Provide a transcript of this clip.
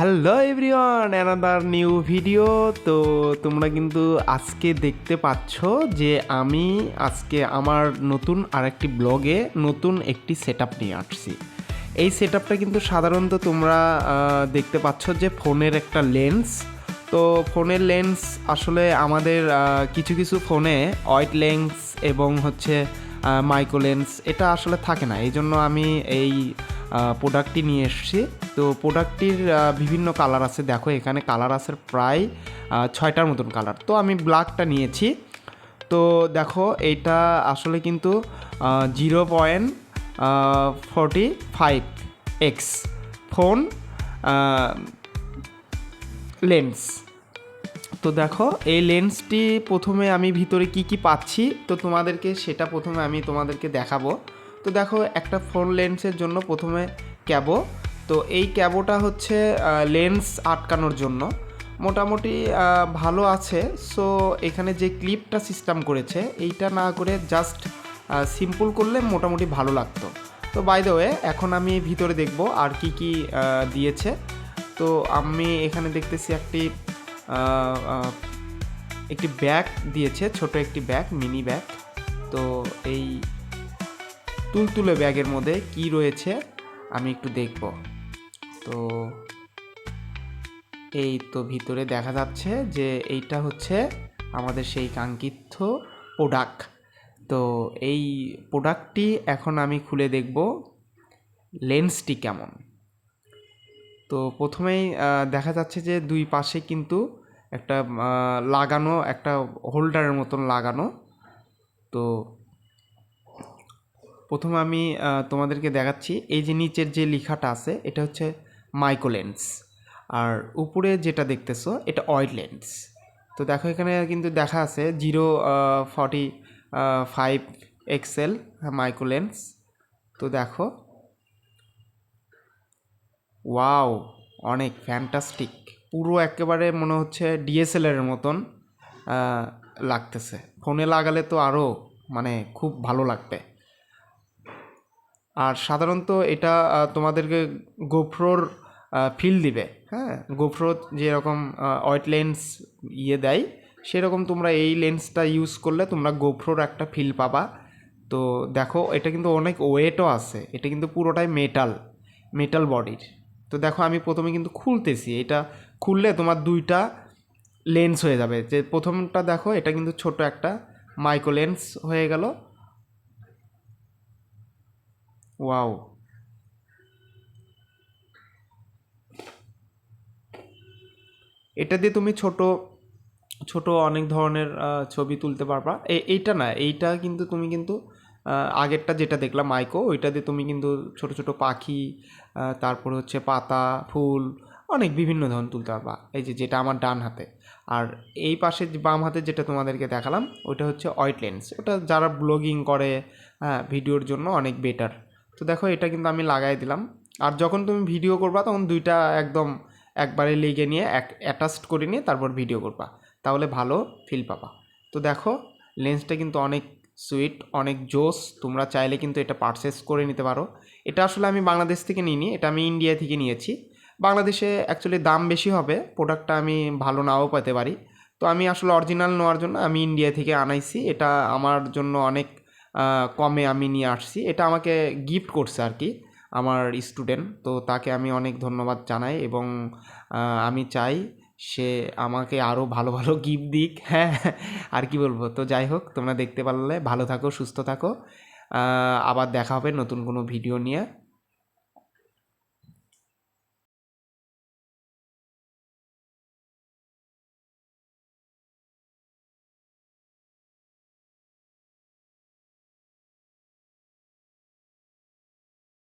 Hello everyone, another new video. তো তোমরা কিন্তু আজকে দেখতে পাচ্ছ যে আমি আজকে আমার নতুন আরেকটি ব্লগে নতুন একটি সেট নিয়ে আসছি। এই সেট কিন্তু সাধারণত তোমরা দেখতে পাচ্ছ যে ফোনের একটা লেন্স তো ফোনের লেন্স আসলে আমাদের কিছু কিছু ফোনে অয়েট লেন্স এবং হচ্ছে মাইক্রো লেন্স এটা আসলে থাকে না। এই জন্য আমি এই প্রোডাক্টটি নিয়ে এসেছি। তো প্রোডাক্টটির বিভিন্ন কালার আছে। দেখো, এখানে কালার আছে প্রায় ছয়টার মতন কালার। তো আমি ব্ল্যাকটা নিয়েছি। তো দেখো এইটা আসলে কিন্তু zero point forty five X phone lens. তো দেখো, এই লেন্সটি প্রথমে আমি ভিতরে কি কি পাচ্ছি, তো তোমাদেরকে সেটা প্রথমে আমি তোমাদেরকে দেখাবো। তো দেখো, একটা ফোন লেন্সের জন্য প্রথমে ক্যাবো তো এই ক্যাবোটা হচ্ছে লেন্স আটকানোর জন্য। মোটামুটি ভালো আছে। সো, এখানে যে ক্লিপটা সিস্টেম করেছে, এইটা না করে জাস্ট সিম্পল করলে মোটামুটি ভালো লাগতো। তো বাই ওয়ে এখন আমি ভিতরে দেখব আর কি কি দিয়েছে। তো আমি এখানে দেখতেছি একটি একটি ব্যাগ দিয়েছে, ছোট একটি ব্যাগ, মিনি ব্যাগ। তো এই তুলতুলে ব্যাগের মধ্যে কি রয়েছে, আমি একটু দেখব। তো এই তো ভিতরে দেখা যাচ্ছে যে এইটা হচ্ছে আমাদের সেই কাঙ্ক্ষিত প্রোডাক্ট তো এই প্রোডাক্টটি এখন আমি খুলে দেখব লেন্সটি কেমন। তো প্রথমেই দেখা যাচ্ছে যে দুই পাশে কিন্তু একটা লাগানো, একটা হোল্ডারের মতন লাগানো। তো প্রথমে আমি তোমাদেরকে দেখাচ্ছি। এই যে নিচের যে লেখাটা আছে, এটা হচ্ছে মাইক্রো লেন্স আর উপরে যেটা দেখতেছো, এটা অয়েল লেন্স তো দেখো এখানে কিন্তু দেখা আছে zero forty five excel micro lens তো দেখো। ওয়াও অনেক ফ্যান্টাস্টিক পুরো একেবারে মনে হচ্ছে ডিএসএলআরের মতন লাগতেছে। ফোনে লাগালে তো আরও মানে খুব ভালো লাগবে। আর সাধারণত এটা তোমাদেরকে গোপ্রোর ফিল দিবে। হ্যাঁ? গোপ্রো যেরকম অয়েট লেন্স ইয়ে দেয়, সেরকম তোমরা এই লেন্সটা ইউজ করলে তোমরা গোপ্রোর একটা ফিল পাবা। তো দেখো, এটা কিন্তু অনেক ওয়েটও আছে। এটা কিন্তু পুরোটাই মেটাল মেটাল বডির তো দেখো, আমি প্রথমে কিন্তু খুলতেছি। এটা খুললে তোমার দুইটা লেন্স হয়ে যাবে। যে প্রথমটা দেখো, এটা কিন্তু ছোট একটা মাইক্রো লেন্স হয়ে গেল। ওয়াও। এটা দিয়ে তুমি ছোট ছোট অনেক ধরনের ছবি তুলতে পারবা। এইটা না, এইটা কিন্তু তুমি কিন্তু আগেরটা যেটা দেখলাম, মাইকো, ওইটা দিয়ে তুমি কিন্তু ছোট ছোট পাখি তারপরে হচ্ছে পাতা, ফুল, অনেক বিভিন্ন ধরনের তুলতে পারবা। এই যে, যেটা আমার ডান হাতে। আর এই পাশে বাম হাতে যেটা তোমাদেরকে দেখালাম ওটা হচ্ছে অয়েট লেন্স ওটা যারা ব্লগিং করে হ্যাঁ ভিডিওর জন্য অনেক বেটার তো দেখো, এটা কিন্তু আমি লাগাই দিলাম। আর যখন তুমি ভিডিও করবা, তখন দুইটা একদম একবারে লেগে নিয়ে, এক অ্যাটাচড করে নিয়ে তারপর ভিডিও করবা। তাহলে ভালো ফিল পাবা। তো দেখো লেন্সটা কিন্তু অনেক সুইট অনেক জোস। তোমরা চাইলে কিন্তু এটা পারচেস করে নিতে পারো। এটা আসলে আমি বাংলাদেশ থেকে নিইনি, এটা আমি ইন্ডিয়া থেকে নিয়েছি। বাংলাদেশে অ্যাকচুয়ালি দাম বেশি হবে প্রোডাক্টটা আমি ভালো নাও পেতে পারি। তো আমি আসলে অরিজিনাল নেওয়ার জন্য আমি ইন্ডিয়া থেকে আনাইছি। এটা আমার জন্য অনেক কমে আমি নিয়ে আসছি। এটা আমাকে গিফট করছে আর কি আমার স্টুডেন্ট তো তাকে আমি অনেক ধন্যবাদ জানাই এবং আমি চাই সে আমাকে আরও ভালো ভালো গিফট দিক। হ্যাঁ আর কি বলব? তো যাই হোক, তোমরা দেখতে পারলে। ভালো থাকো, সুস্থ থাকো। আবার দেখা হবে নতুন কোনো ভিডিও নিয়ে।